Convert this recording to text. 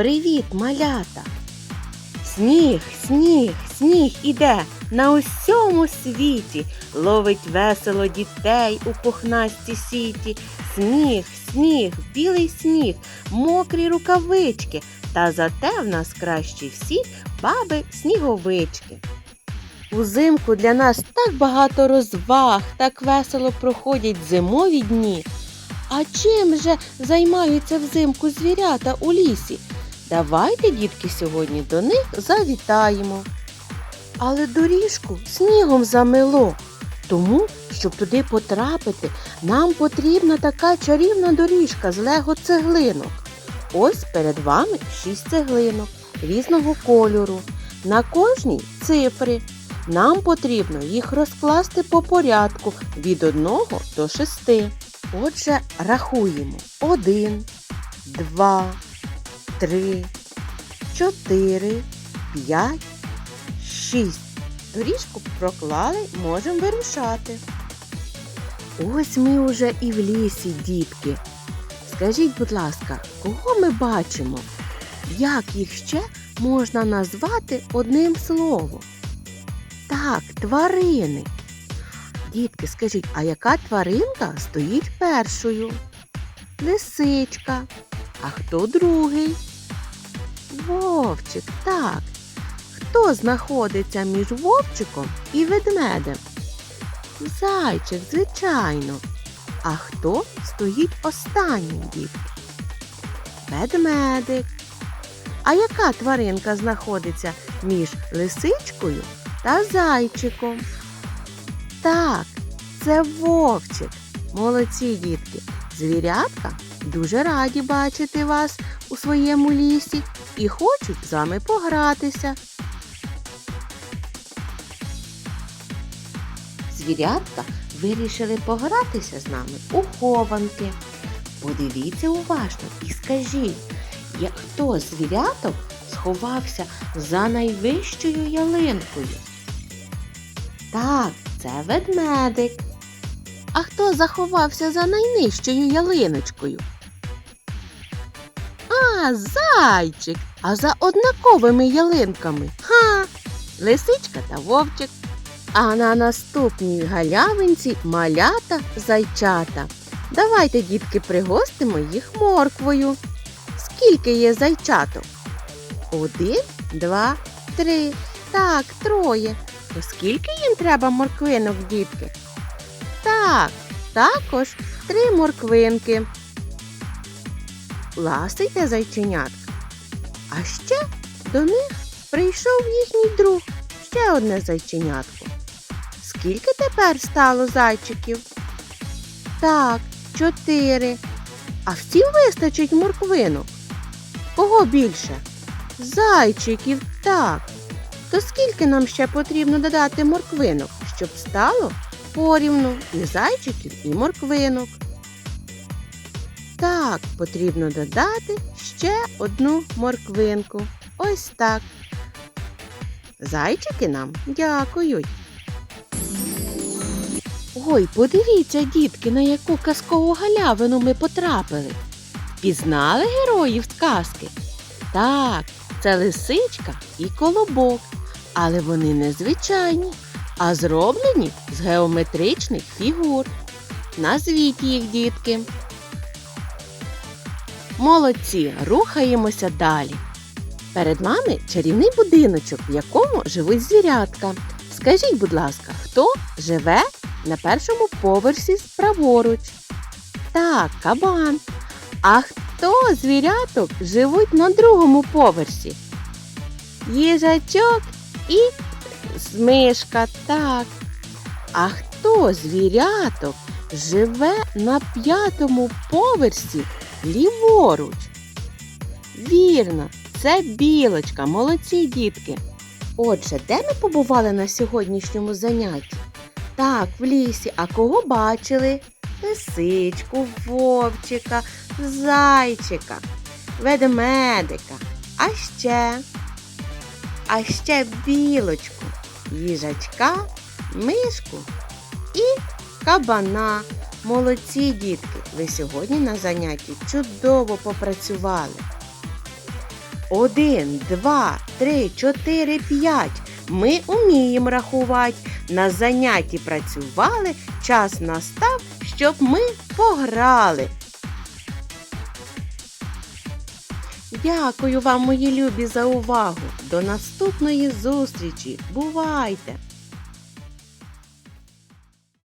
Привіт, малята! Сніг, сніг, сніг іде на усьому світі, ловить весело дітей у пухнасті сіті. Сніг, сніг, білий сніг, мокрі рукавички, та зате в нас кращі всіх баби сніговички. Узимку для нас так багато розваг, так весело проходять зимові дні. А чим же займаються взимку звірята у лісі? Давайте, дітки, сьогодні до них завітаємо. Але доріжку снігом замело. Тому, щоб туди потрапити, нам потрібна така чарівна доріжка з лего цеглинок. Ось перед вами шість цеглинок різного кольору. На кожній цифри. Нам потрібно їх розкласти по порядку від 1 до 6. Отже, рахуємо 1, 2, 3, 4, 5, 6. Доріжку проклали, можемо вирушати. Ось ми уже і в лісі, дітки. Скажіть, будь ласка, кого ми бачимо? Як їх ще можна назвати одним словом? Так, тварини. Дітки, скажіть, а яка тваринка стоїть першою? Лисичка. А хто другий? Вовчик, так. Хто знаходиться між вовчиком і ведмедем? Зайчик, звичайно. А хто стоїть останнім, дітки? Ведмедик. А яка тваринка знаходиться між лисичкою та зайчиком? Так, це вовчик. Молодці, дітки. Звірятка дуже раді бачити вас у своєму лісі і хочуть з вами погратися. Звірятка вирішили погратися з нами у хованки. Подивіться уважно і скажіть, як хто з звіряток сховався за найвищою ялинкою? Так, це ведмедик. А хто заховався за найнижчою ялиночкою? А, зайчик. А за однаковими ялинками. Ха! Лисичка та вовчик. А на наступній галявинці малята зайчата. Давайте, дітки, пригостимо їх морквою. Скільки є зайчаток? Один, два, три. Так, троє. То скільки їм треба морквинок, дітки? Так, також три морквинки. Ласийте зайченятка. А ще до них прийшов їхній друг, ще одне зайченятко. Скільки тепер стало зайчиків? Так, чотири. А всім вистачить морквинок. Кого більше? Зайчиків, так. То скільки нам ще потрібно додати морквинок, щоб стало порівну і зайчиків, і морквинок? Так, потрібно додати ще одну морквинку. Ось так. Зайчики нам дякують. Ой, подивіться, дітки, на яку казкову галявину ми потрапили. Пізнали героїв з? Так, це лисичка і колобок, але вони не звичайні, а зроблені з геометричних фігур. Назвіть їх, дітки. Молодці, рухаємося далі. Перед вами чарівний будиночок, в якому живуть звірятка. Скажіть, будь ласка, хто живе на першому поверсі праворуч? Так, кабан. А хто звіряток живуть на другому поверсі? Їжачок і мишка, так. А хто звіряток живе на п'ятому поверсі ліворуч? Вірно, це білочка, молодці дітки. Отже, де ми побували на сьогоднішньому занятті? Так, в лісі. А кого бачили? Лисичку, вовчика, зайчика, ведмедика. А ще, а ще білочку, їжачка, мишку і кабана. Молодці дітки, ви сьогодні на занятті чудово попрацювали. Один, два, три, чотири, п'ять. Ми уміємо рахувати. На занятті працювали, час настав, щоб ми пограли. Дякую вам, мої любі, за увагу. До наступної зустрічі. Бувайте!